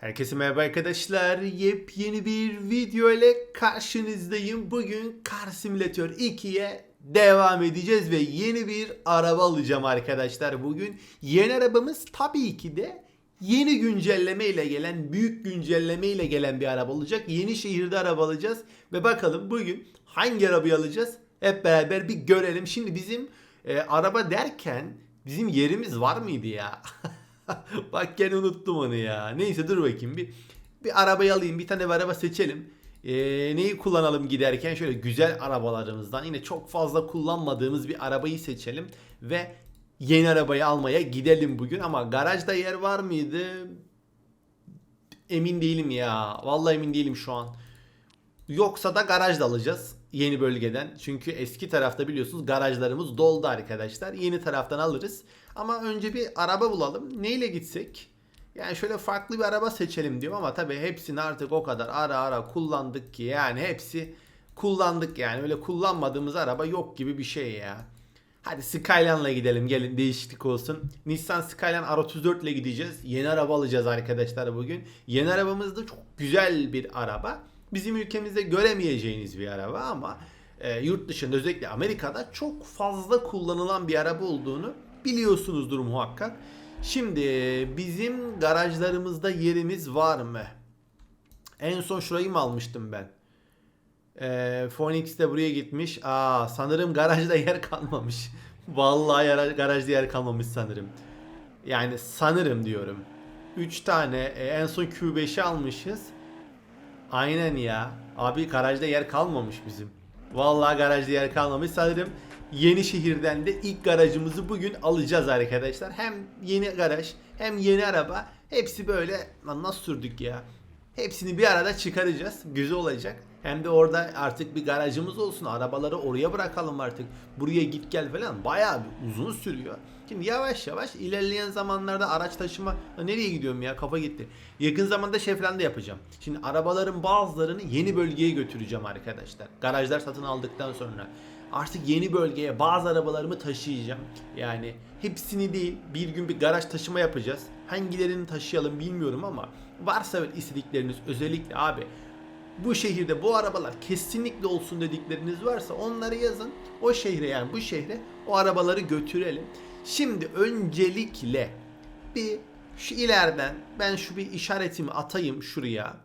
Herkese merhaba arkadaşlar. Yepyeni bir video ile karşınızdayım. Bugün Car Simulator 2'ye devam edeceğiz ve yeni bir araba alacağım arkadaşlar. Bugün yeni arabamız tabii ki de yeni güncelleme ile gelen, büyük güncelleme ile gelen bir araba olacak. Yeni şehirde araba alacağız ve bakalım bugün hangi arabayı alacağız? Hep beraber bir görelim. Şimdi bizim e, araba derken bizim yerimiz var mıydı ya? Bak gene unuttum onu ya. Neyse dur bakayım bir bir arabayı alayım. Bir tane bir araba seçelim. Ee, neyi kullanalım giderken şöyle güzel arabalarımızdan yine çok fazla kullanmadığımız bir arabayı seçelim ve yeni arabayı almaya gidelim bugün ama garajda yer var mıydı? Emin değilim ya. Vallahi emin değilim şu an. Yoksa da garajda alacağız yeni bölgeden. Çünkü eski tarafta biliyorsunuz garajlarımız doldu arkadaşlar. Yeni taraftan alırız. Ama önce bir araba bulalım. Neyle gitsek? Yani şöyle farklı bir araba seçelim diyorum ama tabii hepsini artık o kadar ara ara kullandık ki yani hepsi kullandık yani öyle kullanmadığımız araba yok gibi bir şey ya. Hadi Skyline'la gidelim gelin değişiklik olsun. Nissan Skyline R34 ile gideceğiz. Yeni araba alacağız arkadaşlar bugün. Yeni arabamız da çok güzel bir araba. Bizim ülkemizde göremeyeceğiniz bir araba ama e, yurt dışında özellikle Amerika'da çok fazla kullanılan bir araba olduğunu biliyorsunuzdur muhakkak. Şimdi bizim garajlarımızda yerimiz var mı? En son şurayı mı almıştım ben? Ee, Phoenix de buraya gitmiş. Aa sanırım garajda yer kalmamış. Vallahi garajda yer kalmamış sanırım. Yani sanırım diyorum. 3 tane e, en son Q5'i almışız. Aynen ya. Abi garajda yer kalmamış bizim. Vallahi garajda yer kalmamış. Sanırım yeni şehirden de ilk garajımızı bugün alacağız arkadaşlar. Hem yeni garaj hem yeni araba. Hepsi böyle lan nasıl sürdük ya. Hepsini bir arada çıkaracağız. Güzel olacak. Hem de orada artık bir garajımız olsun. Arabaları oraya bırakalım artık. Buraya git gel falan. Bayağı bir uzun sürüyor. Şimdi yavaş yavaş ilerleyen zamanlarda araç taşıma nereye gidiyorum ya kafa gitti. Yakın zamanda falan da yapacağım. Şimdi arabaların bazılarını yeni bölgeye götüreceğim arkadaşlar. Garajlar satın aldıktan sonra. Artık yeni bölgeye bazı arabalarımı taşıyacağım. Yani hepsini değil bir gün bir garaj taşıma yapacağız. Hangilerini taşıyalım bilmiyorum ama varsa böyle istedikleriniz özellikle abi bu şehirde bu arabalar kesinlikle olsun dedikleriniz varsa onları yazın. O şehre yani bu şehre o arabaları götürelim. Şimdi öncelikle bir şu ileriden ben şu bir işaretimi atayım şuraya.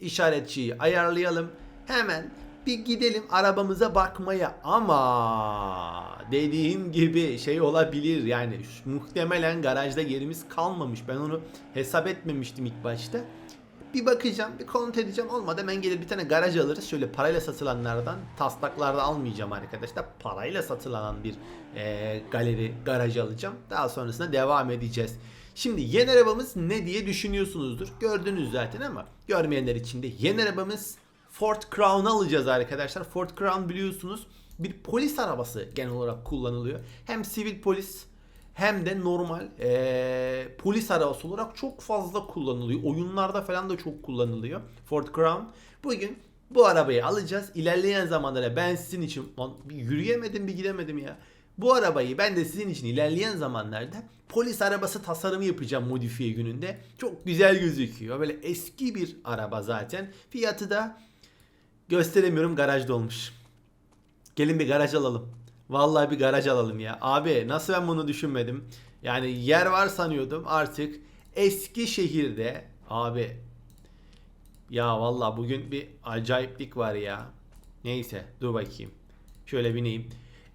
İşaretçiyi ayarlayalım. Hemen bir gidelim arabamıza bakmaya ama dediğim gibi şey olabilir yani muhtemelen garajda yerimiz kalmamış. Ben onu hesap etmemiştim ilk başta. Bir bakacağım, bir kontrol edeceğim. Olmadı hemen gelir bir tane garaj alırız. Şöyle parayla satılanlardan, taslaklarda almayacağım arkadaşlar. Parayla satılan bir eee, galeri, garaj alacağım. Daha sonrasında devam edeceğiz. Şimdi yeni arabamız ne diye düşünüyorsunuzdur. Gördünüz zaten ama görmeyenler için de yeni arabamız Ford Crown alacağız arkadaşlar. Ford Crown biliyorsunuz bir polis arabası genel olarak kullanılıyor. Hem sivil polis hem de normal eee, polis arabası olarak çok fazla kullanılıyor. Oyunlarda falan da çok kullanılıyor. Ford Crown. Bugün bu arabayı alacağız. İlerleyen zamanlarda ben sizin için bir yürüyemedim bir gidemedim ya. Bu arabayı ben de sizin için ilerleyen zamanlarda polis arabası tasarımı yapacağım modifiye gününde. Çok güzel gözüküyor. Böyle eski bir araba zaten. Fiyatı da gösteremiyorum garajda olmuş. Gelin bir garaj alalım. Vallahi bir garaj alalım ya. Abi nasıl ben bunu düşünmedim? Yani yer var sanıyordum artık eski şehirde abi ya vallahi bugün bir acayiplik var ya. Neyse dur bakayım. Şöyle bineyim.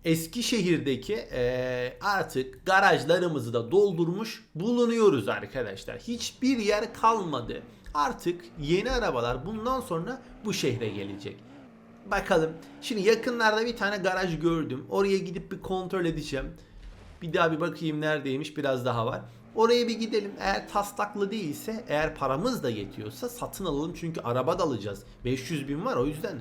Eskişehir'deki eee artık garajlarımızı da doldurmuş bulunuyoruz arkadaşlar. Hiçbir yer kalmadı. Artık yeni arabalar bundan sonra bu şehre gelecek. Bakalım. Şimdi yakınlarda bir tane garaj gördüm. Oraya gidip bir kontrol edeceğim. Bir daha bir bakayım neredeymiş biraz daha var. Oraya bir gidelim. Eğer taslaklı değilse, eğer paramız da yetiyorsa satın alalım. Çünkü araba da alacağız. 500 bin var o yüzden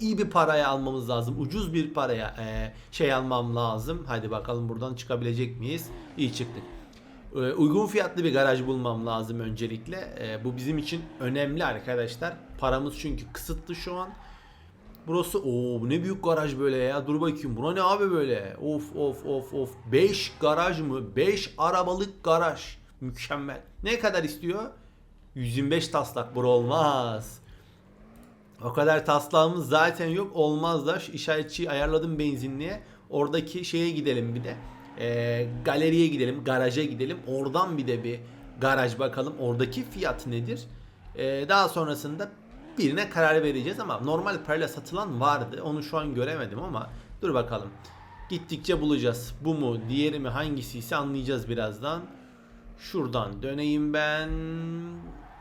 iyi bir paraya almamız lazım. Ucuz bir paraya eee, şey almam lazım. Hadi bakalım buradan çıkabilecek miyiz? İyi çıktık. Ee, uygun fiyatlı bir garaj bulmam lazım öncelikle. Ee, bu bizim için önemli arkadaşlar. Paramız çünkü kısıtlı şu an. Burası o ne büyük garaj böyle ya. Dur bakayım. Buna ne abi böyle? Of of of of. 5 garaj mı? 5 arabalık garaj. Mükemmel. Ne kadar istiyor? 125 taslak bura olmaz. O kadar taslağımız zaten yok olmaz da ayarladım benzinliğe. Oradaki şeye gidelim bir de. Ee, galeriye gidelim, garaja gidelim. Oradan bir de bir garaj bakalım. Oradaki fiyat nedir? Ee, daha sonrasında birine karar vereceğiz ama normal parayla satılan vardı. Onu şu an göremedim ama dur bakalım. Gittikçe bulacağız. Bu mu, diğeri mi, hangisi ise anlayacağız birazdan. Şuradan döneyim ben.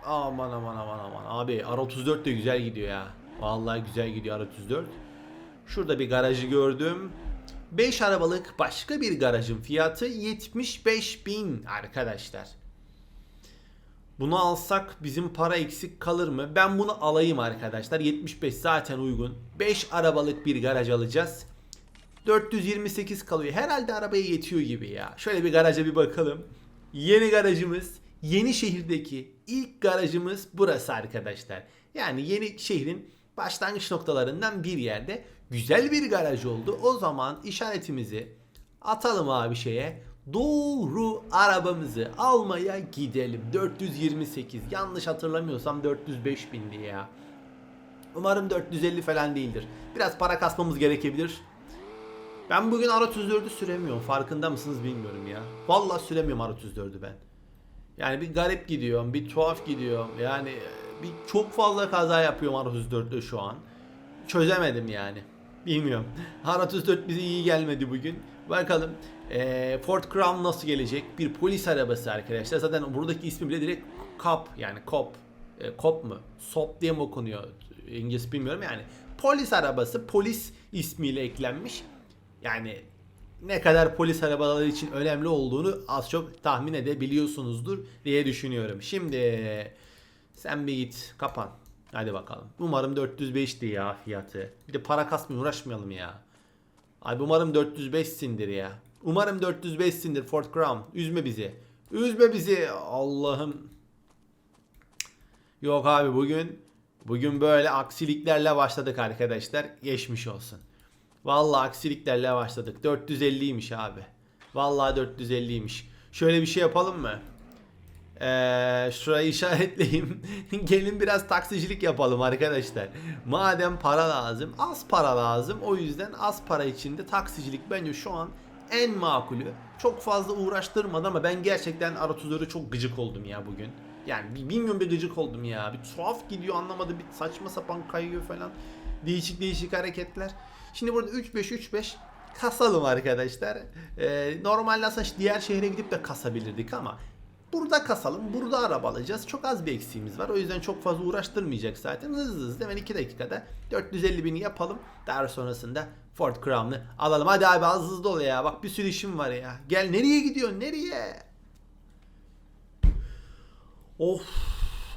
Aman aman aman aman. Abi R34 de güzel gidiyor ya. Vallahi güzel gidiyor R34. Şurada bir garajı gördüm. 5 arabalık başka bir garajın fiyatı 75 bin arkadaşlar. Bunu alsak bizim para eksik kalır mı? Ben bunu alayım arkadaşlar. 75 zaten uygun. 5 arabalık bir garaj alacağız. 428 kalıyor. Herhalde arabaya yetiyor gibi ya. Şöyle bir garaja bir bakalım. Yeni garajımız yeni şehirdeki ilk garajımız burası arkadaşlar. Yani yeni şehrin başlangıç noktalarından bir yerde güzel bir garaj oldu. O zaman işaretimizi atalım abi şeye. Doğru arabamızı almaya gidelim. 428 yanlış hatırlamıyorsam 405 bindi ya. Umarım 450 falan değildir. Biraz para kasmamız gerekebilir. Ben bugün R34'ü süremiyorum. Farkında mısınız bilmiyorum ya. Vallahi süremiyorum R34'ü ben. Yani bir garip gidiyorum, bir tuhaf gidiyorum. Yani e, bir çok fazla kaza yapıyorum R34'te şu an. Çözemedim yani. Bilmiyorum. R34 bize iyi gelmedi bugün. Bakalım eee Ford Crown nasıl gelecek? Bir polis arabası arkadaşlar. Zaten buradaki ismi bile direkt cop yani cop. E, cop mu? Sop diye mi okunuyor? İngilizce bilmiyorum yani. Polis arabası polis ismiyle eklenmiş. Yani ne kadar polis arabaları için önemli olduğunu az çok tahmin edebiliyorsunuzdur diye düşünüyorum. Şimdi sen bir git kapan. Hadi bakalım. Umarım 405'ti ya fiyatı. Bir de para kasmaya uğraşmayalım ya. Abi umarım 405'sindir ya. Umarım 405'sindir Ford Crown. Üzme bizi. Üzme bizi. Allah'ım. Yok abi bugün bugün böyle aksiliklerle başladık arkadaşlar. Geçmiş olsun. Vallahi aksiliklerle başladık. 450'ymiş abi. Vallahi 450'ymiş. Şöyle bir şey yapalım mı? Ee, şurayı işaretleyeyim. Gelin biraz taksicilik yapalım arkadaşlar. Madem para lazım, az para lazım. O yüzden az para içinde taksicilik bence şu an en makulü. Çok fazla uğraştırmadı ama ben gerçekten R34'e çok gıcık oldum ya bugün. Yani bi- bilmiyorum bir gıcık oldum ya. Bir tuhaf gidiyor anlamadı. Bir saçma sapan kayıyor falan. Değişik değişik hareketler. Şimdi burada 3-5-3-5 kasalım arkadaşlar. Ee, normalde aslında diğer şehre gidip de kasabilirdik ama burada kasalım. Burada araba alacağız. Çok az bir eksiğimiz var. O yüzden çok fazla uğraştırmayacak zaten. Hızlı hızlı hemen 2 dakikada 450 bini yapalım. Daha sonrasında Ford Crown'u alalım. Hadi abi az hızlı ol ya. Bak bir sürü işim var ya. Gel nereye gidiyorsun? Nereye? Of.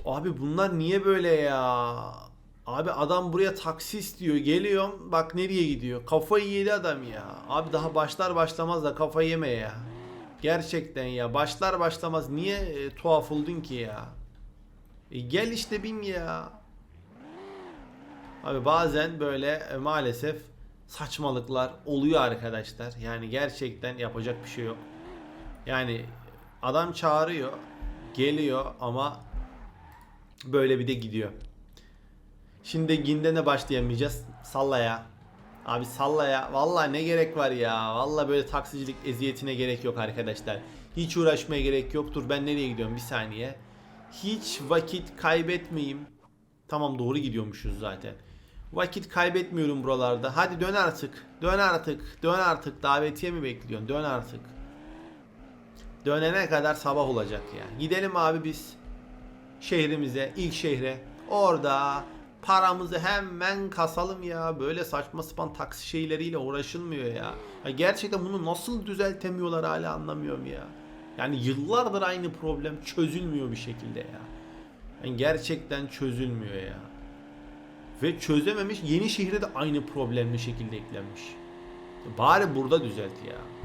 Abi bunlar niye böyle ya? Abi adam buraya taksi istiyor. Geliyorum. Bak nereye gidiyor. Kafayı yedi adam ya. Abi daha başlar başlamaz da kafayı yeme ya. Gerçekten ya. Başlar başlamaz niye e, tuhaf oldun ki ya? E, gel işte bin ya. Abi bazen böyle e, maalesef saçmalıklar oluyor arkadaşlar. Yani gerçekten yapacak bir şey yok. Yani adam çağırıyor, geliyor ama böyle bir de gidiyor. Şimdi Ginden'e başlayamayacağız. Salla ya. Abi salla ya. Vallahi ne gerek var ya. Vallahi böyle taksicilik eziyetine gerek yok arkadaşlar. Hiç uğraşmaya gerek yoktur. Ben nereye gidiyorum? Bir saniye. Hiç vakit kaybetmeyeyim. Tamam doğru gidiyormuşuz zaten. Vakit kaybetmiyorum buralarda. Hadi dön artık. Dön artık. Dön artık. Davetiye mi bekliyorsun? Dön artık. Dönene kadar sabah olacak ya. Gidelim abi biz şehrimize, ilk şehre. Orada paramızı hemen kasalım ya. Böyle saçma sapan taksi şeyleriyle uğraşılmıyor ya. ya. Gerçekten bunu nasıl düzeltemiyorlar hala anlamıyorum ya. Yani yıllardır aynı problem çözülmüyor bir şekilde ya. Yani gerçekten çözülmüyor ya. Ve çözememiş yeni şehre de aynı problemli şekilde eklenmiş. Bari burada düzelt ya.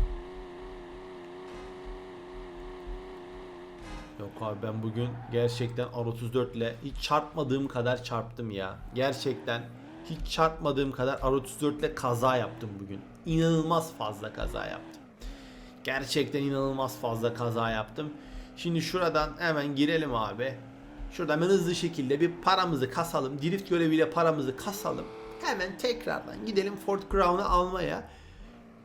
Yok abi ben bugün gerçekten R34 ile hiç çarpmadığım kadar çarptım ya. Gerçekten hiç çarpmadığım kadar R34 ile kaza yaptım bugün. İnanılmaz fazla kaza yaptım. Gerçekten inanılmaz fazla kaza yaptım. Şimdi şuradan hemen girelim abi. Şurada hemen hızlı şekilde bir paramızı kasalım. Drift göreviyle paramızı kasalım. Hemen tekrardan gidelim Ford Crown'u almaya.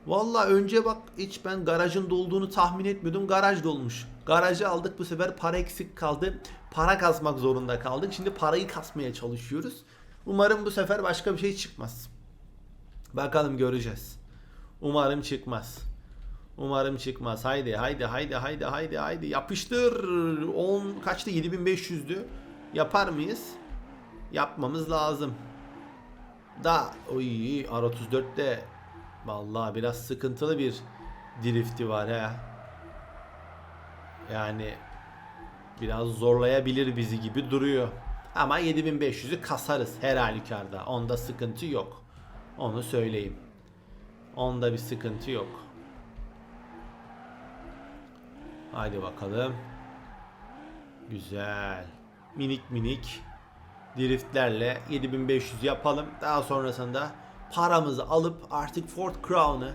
Valla önce bak hiç ben garajın dolduğunu tahmin etmiyordum. Garaj dolmuş. Garajı aldık bu sefer para eksik kaldı. Para kasmak zorunda kaldık. Şimdi parayı kasmaya çalışıyoruz. Umarım bu sefer başka bir şey çıkmaz. Bakalım göreceğiz. Umarım çıkmaz. Umarım çıkmaz. Haydi haydi haydi haydi haydi haydi yapıştır. 10 kaçtı 7500'dü. Yapar mıyız? Yapmamız lazım. Da oy R34'te vallahi biraz sıkıntılı bir drifti var ha. Yani biraz zorlayabilir bizi gibi duruyor. Ama 7500'ü kasarız her halükarda. Onda sıkıntı yok. Onu söyleyeyim. Onda bir sıkıntı yok. Haydi bakalım. Güzel. Minik minik driftlerle 7500 yapalım. Daha sonrasında paramızı alıp artık Ford Crown'ı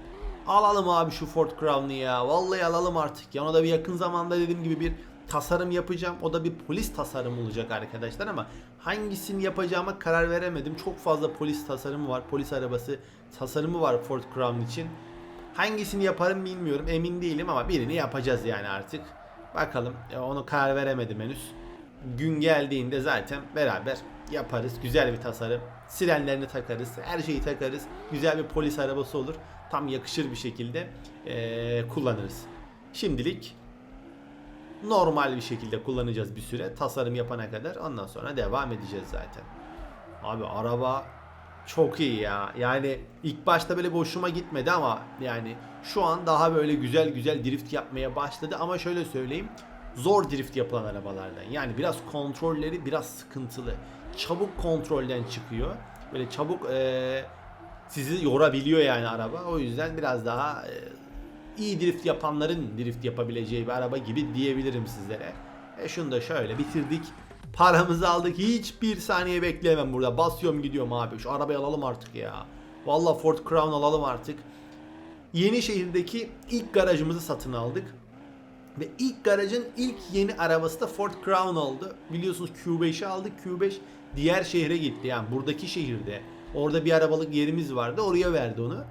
alalım abi şu Ford Crown'ı ya. Vallahi alalım artık. Ya ona da bir yakın zamanda dediğim gibi bir tasarım yapacağım. O da bir polis tasarımı olacak arkadaşlar ama hangisini yapacağıma karar veremedim. Çok fazla polis tasarımı var. Polis arabası tasarımı var Ford Crown için. Hangisini yaparım bilmiyorum. Emin değilim ama birini yapacağız yani artık. Bakalım. Ya onu karar veremedim henüz. Gün geldiğinde zaten beraber yaparız. Güzel bir tasarım. Sirenlerini takarız. Her şeyi takarız. Güzel bir polis arabası olur. Tam yakışır bir şekilde eee, kullanırız. Şimdilik normal bir şekilde kullanacağız bir süre. Tasarım yapana kadar. Ondan sonra devam edeceğiz zaten. Abi araba çok iyi ya. Yani ilk başta böyle boşuma gitmedi ama yani şu an daha böyle güzel güzel drift yapmaya başladı ama şöyle söyleyeyim. Zor drift yapılan arabalardan. Yani biraz kontrolleri biraz sıkıntılı. Çabuk kontrolden çıkıyor. Böyle çabuk eee, sizi yorabiliyor yani araba. O yüzden biraz daha eee, iyi drift yapanların drift yapabileceği bir araba gibi diyebilirim sizlere. E şunu da şöyle bitirdik. Paramızı aldık. Hiçbir saniye bekleyemem burada. Basıyorum gidiyorum abi. Şu arabayı alalım artık ya. Valla Ford Crown alalım artık. Yeni şehirdeki ilk garajımızı satın aldık. Ve ilk garajın ilk yeni arabası da Ford Crown oldu. Biliyorsunuz Q5'i aldık. Q5 diğer şehre gitti. Yani buradaki şehirde. Orada bir arabalık yerimiz vardı. Oraya verdi onu.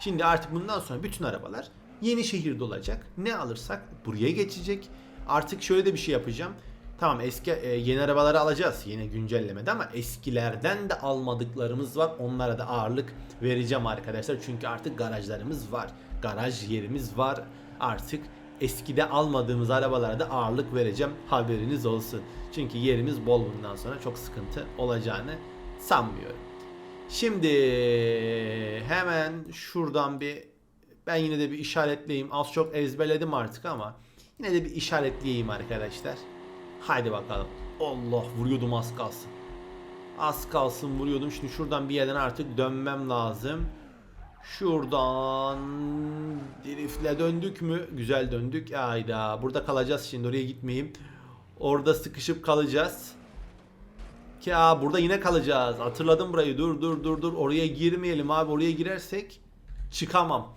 Şimdi artık bundan sonra bütün arabalar yeni şehirde olacak. Ne alırsak buraya geçecek. Artık şöyle de bir şey yapacağım. Tamam eski e, yeni arabaları alacağız yine güncellemede ama eskilerden de almadıklarımız var. Onlara da ağırlık vereceğim arkadaşlar. Çünkü artık garajlarımız var. Garaj yerimiz var. Artık eskide almadığımız arabalara da ağırlık vereceğim. Haberiniz olsun. Çünkü yerimiz bol bundan sonra çok sıkıntı olacağını sanmıyorum. Şimdi hemen şuradan bir ben yine de bir işaretleyeyim. Az çok ezberledim artık ama yine de bir işaretleyeyim arkadaşlar. Haydi bakalım. Allah vuruyordum az kalsın. Az kalsın vuruyordum. Şimdi şuradan bir yerden artık dönmem lazım. Şuradan driftle döndük mü? Güzel döndük. Ayda. Burada kalacağız şimdi. Oraya gitmeyeyim. Orada sıkışıp kalacağız. Ki aa, burada yine kalacağız. Hatırladım burayı. Dur dur dur dur. Oraya girmeyelim abi. Oraya girersek çıkamam.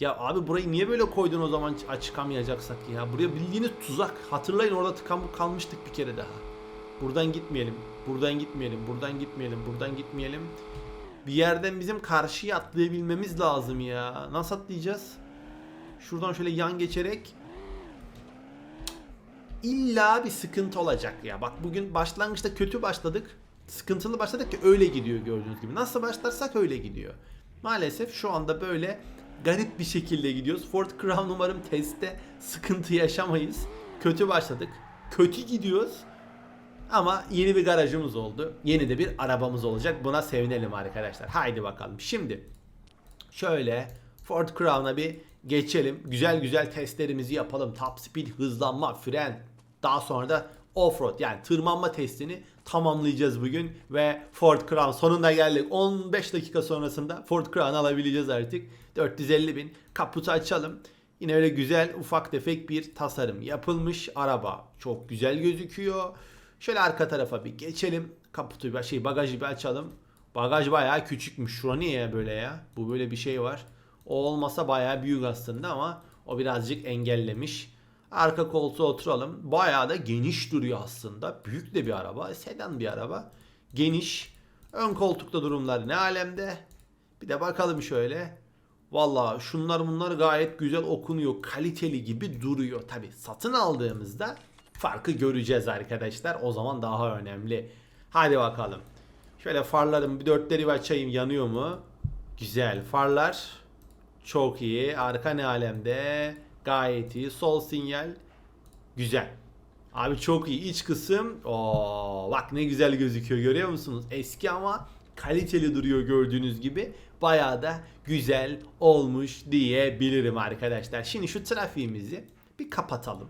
Ya abi burayı niye böyle koydun o zaman çıkamayacaksak ya? Buraya bildiğiniz tuzak. Hatırlayın orada tıkan kalmıştık bir kere daha. Buradan gitmeyelim. Buradan gitmeyelim. Buradan gitmeyelim. Buradan gitmeyelim. Bir yerden bizim karşıya atlayabilmemiz lazım ya. Nasıl atlayacağız? Şuradan şöyle yan geçerek İlla bir sıkıntı olacak ya. Bak bugün başlangıçta kötü başladık. Sıkıntılı başladık ki öyle gidiyor gördüğünüz gibi. Nasıl başlarsak öyle gidiyor. Maalesef şu anda böyle garip bir şekilde gidiyoruz. Ford Crown umarım testte sıkıntı yaşamayız. Kötü başladık. Kötü gidiyoruz. Ama yeni bir garajımız oldu. Yeni de bir arabamız olacak. Buna sevinelim arkadaşlar. Haydi bakalım. Şimdi şöyle Ford Crown'a bir geçelim. Güzel güzel testlerimizi yapalım. Top speed, hızlanma, fren. Daha sonra da offroad yani tırmanma testini tamamlayacağız bugün. Ve Ford Crown sonunda geldik. 15 dakika sonrasında Ford Crown alabileceğiz artık. 450 bin. Kaputu açalım. Yine öyle güzel ufak tefek bir tasarım yapılmış. Araba çok güzel gözüküyor. Şöyle arka tarafa bir geçelim. Kaputu bir şey bagajı bir açalım. Bagaj bayağı küçükmüş. Şura niye ya böyle ya? Bu böyle bir şey var. O olmasa bayağı büyük aslında ama o birazcık engellemiş. Arka koltuğa oturalım. Bayağı da geniş duruyor aslında. Büyük de bir araba. Sedan bir araba. Geniş. Ön koltukta durumlar ne alemde. Bir de bakalım şöyle. Valla şunlar bunlar gayet güzel okunuyor. Kaliteli gibi duruyor. Tabi satın aldığımızda farkı göreceğiz arkadaşlar. O zaman daha önemli. Hadi bakalım. Şöyle farlarım bir dörtleri bir açayım yanıyor mu? Güzel. Farlar çok iyi. Arka ne alemde? Gayet iyi. Sol sinyal. Güzel. Abi çok iyi. İç kısım. Oo, bak ne güzel gözüküyor. Görüyor musunuz? Eski ama kaliteli duruyor gördüğünüz gibi. Bayağı da güzel olmuş diyebilirim arkadaşlar. Şimdi şu trafiğimizi bir kapatalım.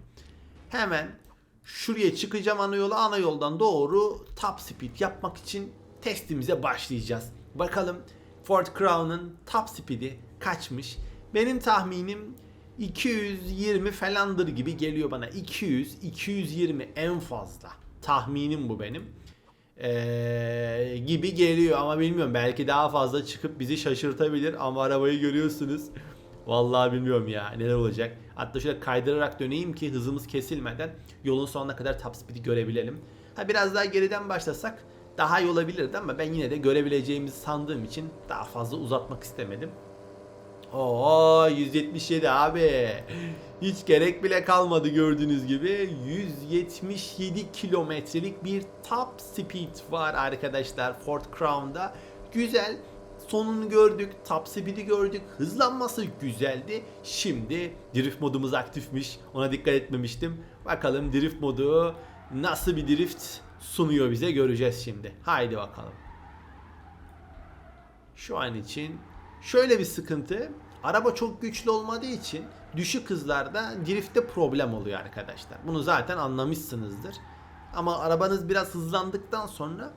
Hemen şuraya çıkacağım ana yola. Ana yoldan doğru top speed yapmak için testimize başlayacağız. Bakalım Ford Crown'un top speed'i kaçmış? Benim tahminim 220 falandır gibi geliyor bana. 200, 220 en fazla. Tahminim bu benim. Ee, gibi geliyor ama bilmiyorum. Belki daha fazla çıkıp bizi şaşırtabilir ama arabayı görüyorsunuz. Vallahi bilmiyorum ya neler olacak. Hatta şöyle kaydırarak döneyim ki hızımız kesilmeden yolun sonuna kadar top speed'i görebilelim. Ha biraz daha geriden başlasak daha iyi olabilirdi ama ben yine de görebileceğimizi sandığım için daha fazla uzatmak istemedim. Oo 177 abi. Hiç gerek bile kalmadı gördüğünüz gibi. 177 kilometrelik bir top speed var arkadaşlar Ford Crown'da. Güzel. Sonunu gördük. Top speed'i gördük. Hızlanması güzeldi. Şimdi drift modumuz aktifmiş. Ona dikkat etmemiştim. Bakalım drift modu nasıl bir drift sunuyor bize göreceğiz şimdi. Haydi bakalım. Şu an için şöyle bir sıkıntı. Araba çok güçlü olmadığı için düşük hızlarda driftte problem oluyor arkadaşlar. Bunu zaten anlamışsınızdır. Ama arabanız biraz hızlandıktan sonra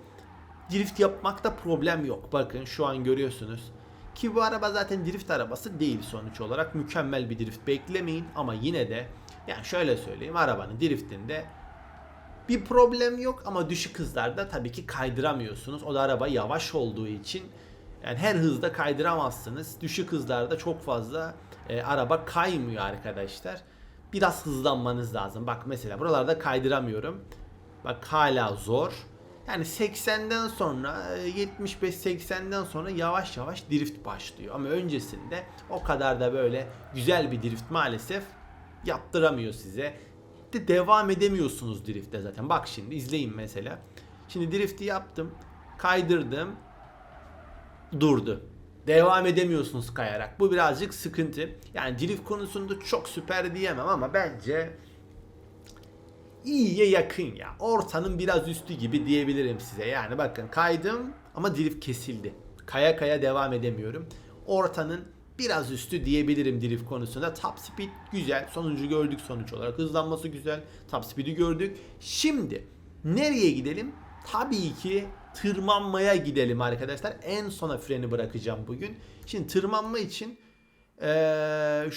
drift yapmakta problem yok. Bakın şu an görüyorsunuz. Ki bu araba zaten drift arabası değil sonuç olarak. Mükemmel bir drift beklemeyin ama yine de yani şöyle söyleyeyim arabanın driftinde bir problem yok ama düşük hızlarda tabii ki kaydıramıyorsunuz. O da araba yavaş olduğu için yani her hızda kaydıramazsınız. Düşük hızlarda çok fazla e, araba kaymıyor arkadaşlar. Biraz hızlanmanız lazım. Bak mesela buralarda kaydıramıyorum. Bak hala zor. Yani 80'den sonra 75-80'den sonra yavaş yavaş drift başlıyor. Ama öncesinde o kadar da böyle güzel bir drift maalesef yaptıramıyor size. De devam edemiyorsunuz driftte zaten. Bak şimdi izleyin mesela. Şimdi drifti yaptım. Kaydırdım durdu. Devam edemiyorsunuz kayarak. Bu birazcık sıkıntı. Yani drift konusunda çok süper diyemem ama bence iyiye yakın ya. Ortanın biraz üstü gibi diyebilirim size. Yani bakın kaydım ama drift kesildi. Kaya kaya devam edemiyorum. Ortanın biraz üstü diyebilirim drift konusunda. Top speed güzel. Sonuncu gördük sonuç olarak. Hızlanması güzel. Top speed'i gördük. Şimdi nereye gidelim? Tabii ki tırmanmaya gidelim arkadaşlar. En sona freni bırakacağım bugün. Şimdi tırmanma için ee,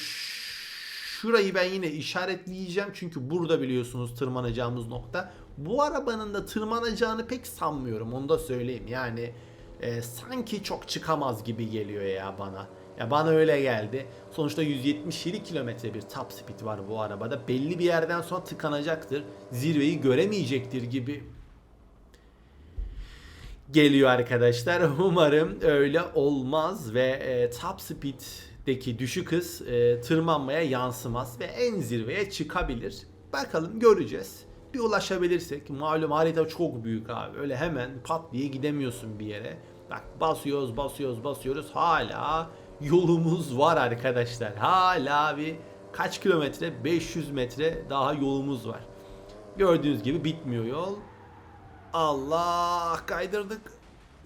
şurayı ben yine işaretleyeceğim. Çünkü burada biliyorsunuz tırmanacağımız nokta. Bu arabanın da tırmanacağını pek sanmıyorum. Onu da söyleyeyim. Yani e, sanki çok çıkamaz gibi geliyor ya bana. Ya bana öyle geldi. Sonuçta 177 kilometre bir top speed var bu arabada. Belli bir yerden sonra tıkanacaktır. Zirveyi göremeyecektir gibi geliyor arkadaşlar. Umarım öyle olmaz ve e, top speed'deki düşük hız e, tırmanmaya yansımaz ve en zirveye çıkabilir. Bakalım göreceğiz. Bir ulaşabilirsek malum harita çok büyük abi. Öyle hemen pat diye gidemiyorsun bir yere. Bak basıyoruz basıyoruz basıyoruz hala yolumuz var arkadaşlar. Hala bir kaç kilometre 500 metre daha yolumuz var. Gördüğünüz gibi bitmiyor yol. Allah kaydırdık.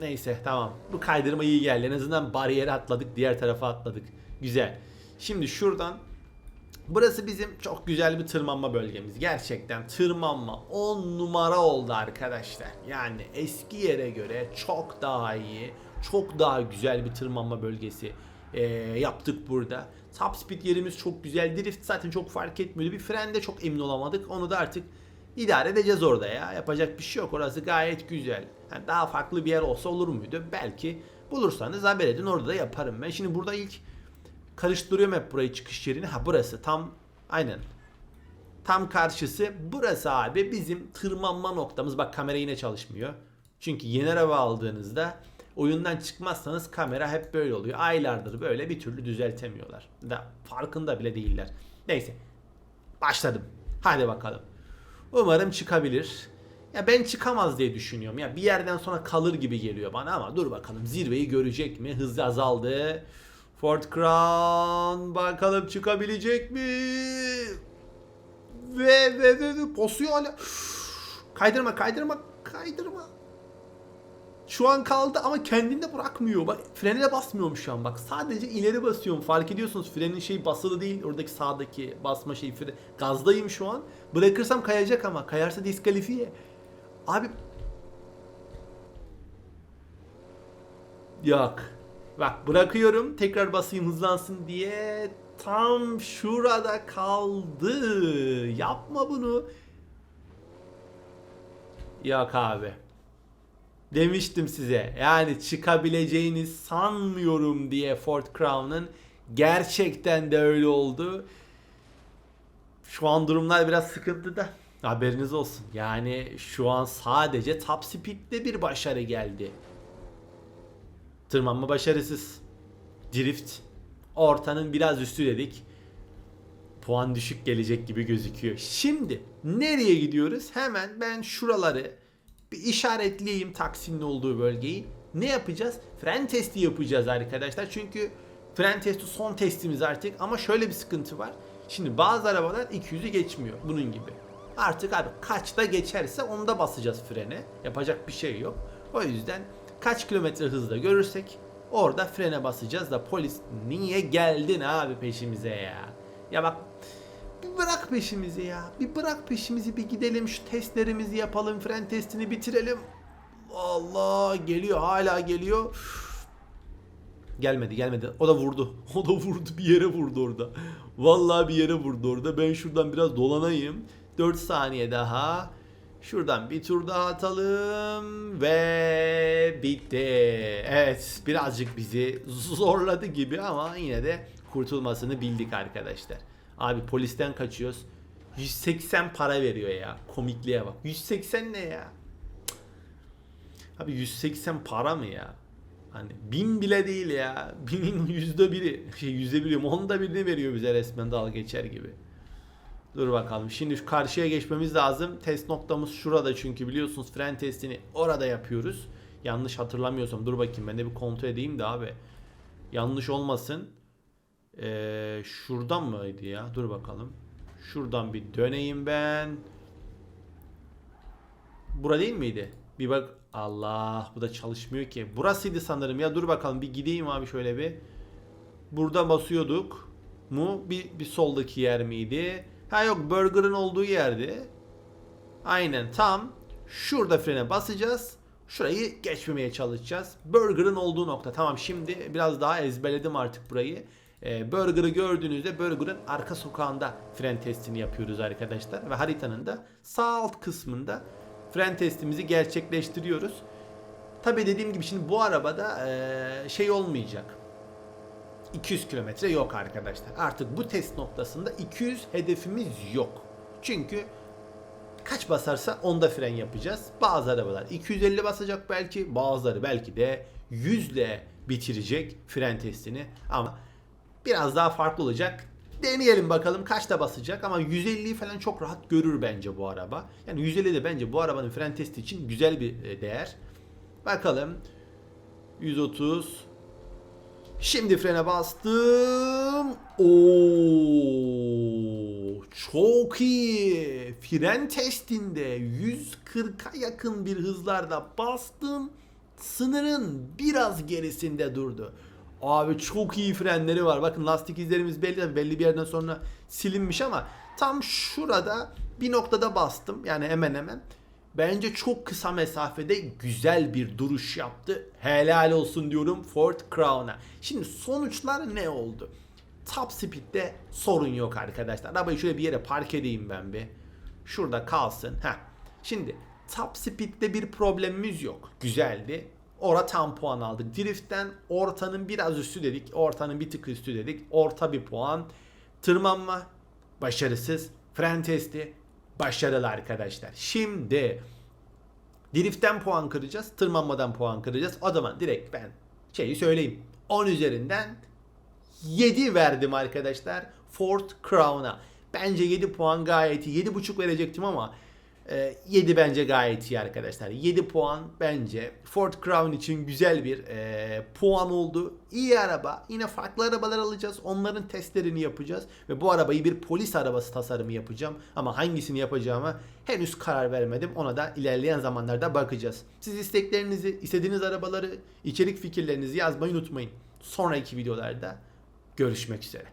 Neyse tamam. Bu kaydırma iyi geldi. En azından bariyeri atladık. Diğer tarafa atladık. Güzel. Şimdi şuradan Burası bizim çok güzel bir tırmanma bölgemiz. Gerçekten tırmanma 10 numara oldu arkadaşlar. Yani eski yere göre çok daha iyi, çok daha güzel bir tırmanma bölgesi e, yaptık burada. Top speed yerimiz çok güzel. Drift zaten çok fark etmiyordu. Bir frende çok emin olamadık. Onu da artık İdare edeceğiz orada ya. Yapacak bir şey yok. Orası gayet güzel. Yani daha farklı bir yer olsa olur muydu? Belki bulursanız haber edin orada da yaparım ben. Şimdi burada ilk karıştırıyorum hep burayı çıkış yerini. Ha burası tam aynen. Tam karşısı burası abi bizim tırmanma noktamız. Bak kamera yine çalışmıyor. Çünkü yeni araba aldığınızda oyundan çıkmazsanız kamera hep böyle oluyor. Aylardır böyle bir türlü düzeltemiyorlar. Da farkında bile değiller. Neyse. Başladım. Hadi bakalım. Umarım çıkabilir. Ya ben çıkamaz diye düşünüyorum. Ya bir yerden sonra kalır gibi geliyor bana ama dur bakalım zirveyi görecek mi? Hız azaldı. Ford Crown bakalım çıkabilecek mi? Ve ve ve, ve basıyor hala. Kaydırma kaydırma kaydırma. Şu an kaldı ama kendinde bırakmıyor. Bak frene de basmıyormuş şu an bak. Sadece ileri basıyorum. Fark ediyorsunuz frenin şeyi basılı değil. Oradaki sağdaki basma şeyi fren. Gazdayım şu an. Bırakırsam kayacak ama. Kayarsa diskalifiye. Abi Yok. Bak bırakıyorum. Tekrar basayım hızlansın diye. Tam şurada kaldı. Yapma bunu. Yok abi. Demiştim size. Yani çıkabileceğini sanmıyorum diye Ford Crown'ın. Gerçekten de öyle oldu. Şu an durumlar biraz sıkıntıda. Haberiniz olsun. Yani şu an sadece top speed'de bir başarı geldi. Tırmanma başarısız. Drift. Ortanın biraz üstü dedik. Puan düşük gelecek gibi gözüküyor. Şimdi nereye gidiyoruz? Hemen ben şuraları bir işaretleyeyim Taksim'in olduğu bölgeyi. Ne yapacağız? Fren testi yapacağız arkadaşlar. Çünkü fren testi son testimiz artık. Ama şöyle bir sıkıntı var. Şimdi bazı arabalar 200'ü geçmiyor. Bunun gibi. Artık abi kaçta geçerse onda basacağız frene. Yapacak bir şey yok. O yüzden kaç kilometre hızla görürsek orada frene basacağız da polis niye geldin abi peşimize ya? Ya bak bir bırak peşimizi ya. Bir bırak peşimizi bir gidelim şu testlerimizi yapalım. Fren testini bitirelim. Allah geliyor hala geliyor. Gelmedi gelmedi. O da vurdu. O da vurdu. Bir yere vurdu orada. Vallahi bir yere vurdu orada. Ben şuradan biraz dolanayım. 4 saniye daha. Şuradan bir tur daha atalım ve bitti. Evet birazcık bizi zorladı gibi ama yine de kurtulmasını bildik arkadaşlar. Abi polisten kaçıyoruz. 180 para veriyor ya. Komikliğe bak. 180 ne ya? Abi 180 para mı ya? Hani bin bile değil ya. Binin yüzde biri. Şey yüzde biri. Onda birini veriyor bize resmen dalga geçer gibi. Dur bakalım. Şimdi şu karşıya geçmemiz lazım. Test noktamız şurada çünkü biliyorsunuz fren testini orada yapıyoruz. Yanlış hatırlamıyorsam dur bakayım ben de bir kontrol edeyim de abi. Yanlış olmasın. Ee, şuradan mıydı ya? Dur bakalım. Şuradan bir döneyim ben. Bura değil miydi? Bir bak. Allah bu da çalışmıyor ki. Burasıydı sanırım ya. Dur bakalım bir gideyim abi şöyle bir. Burada basıyorduk mu? Bir, bir soldaki yer miydi? Ha yok burger'ın olduğu yerdi. Aynen tam. Şurada frene basacağız. Şurayı geçmemeye çalışacağız. Burger'ın olduğu nokta. Tamam şimdi biraz daha ezberledim artık burayı. Ee, Burger'ı gördüğünüzde Burger'ın arka sokağında fren testini yapıyoruz arkadaşlar. Ve haritanın da sağ alt kısmında fren testimizi gerçekleştiriyoruz. Tabi dediğim gibi şimdi bu arabada ee, şey olmayacak. 200 kilometre yok arkadaşlar. Artık bu test noktasında 200 hedefimiz yok. Çünkü kaç basarsa onda fren yapacağız. Bazı arabalar 250 basacak belki, bazıları belki de 100 ile bitirecek fren testini. Ama biraz daha farklı olacak. Deneyelim bakalım kaçta basacak ama 150'yi falan çok rahat görür bence bu araba. Yani 150 de bence bu arabanın fren testi için güzel bir e, değer. Bakalım 130 Şimdi frene bastım. Oo, çok iyi. Fren testinde 140'a yakın bir hızlarda bastım. Sınırın biraz gerisinde durdu. Abi çok iyi frenleri var. Bakın lastik izlerimiz belli belli bir yerden sonra silinmiş ama tam şurada bir noktada bastım. Yani hemen hemen. Bence çok kısa mesafede güzel bir duruş yaptı. Helal olsun diyorum Ford Crown'a. Şimdi sonuçlar ne oldu? Top speed'de sorun yok arkadaşlar. Arabayı şöyle bir yere park edeyim ben bir. Şurada kalsın. Heh. Şimdi top speed'de bir problemimiz yok. Güzeldi. Ora tam puan aldık. Drift'ten ortanın biraz üstü dedik. Ortanın bir tık üstü dedik. Orta bir puan. Tırmanma başarısız. Fren testi başarılı arkadaşlar. Şimdi Drift'ten puan kıracağız. Tırmanmadan puan kıracağız. O zaman direkt ben şeyi söyleyeyim. 10 üzerinden 7 verdim arkadaşlar Ford Crown'a. Bence 7 puan gayet iyi. 7.5 verecektim ama e, 7 bence gayet iyi arkadaşlar. 7 puan bence Ford Crown için güzel bir e, puan oldu. İyi araba. Yine farklı arabalar alacağız. Onların testlerini yapacağız. Ve bu arabayı bir polis arabası tasarımı yapacağım. Ama hangisini yapacağımı henüz karar vermedim. Ona da ilerleyen zamanlarda bakacağız. Siz isteklerinizi, istediğiniz arabaları, içerik fikirlerinizi yazmayı unutmayın. Sonraki videolarda görüşmek üzere.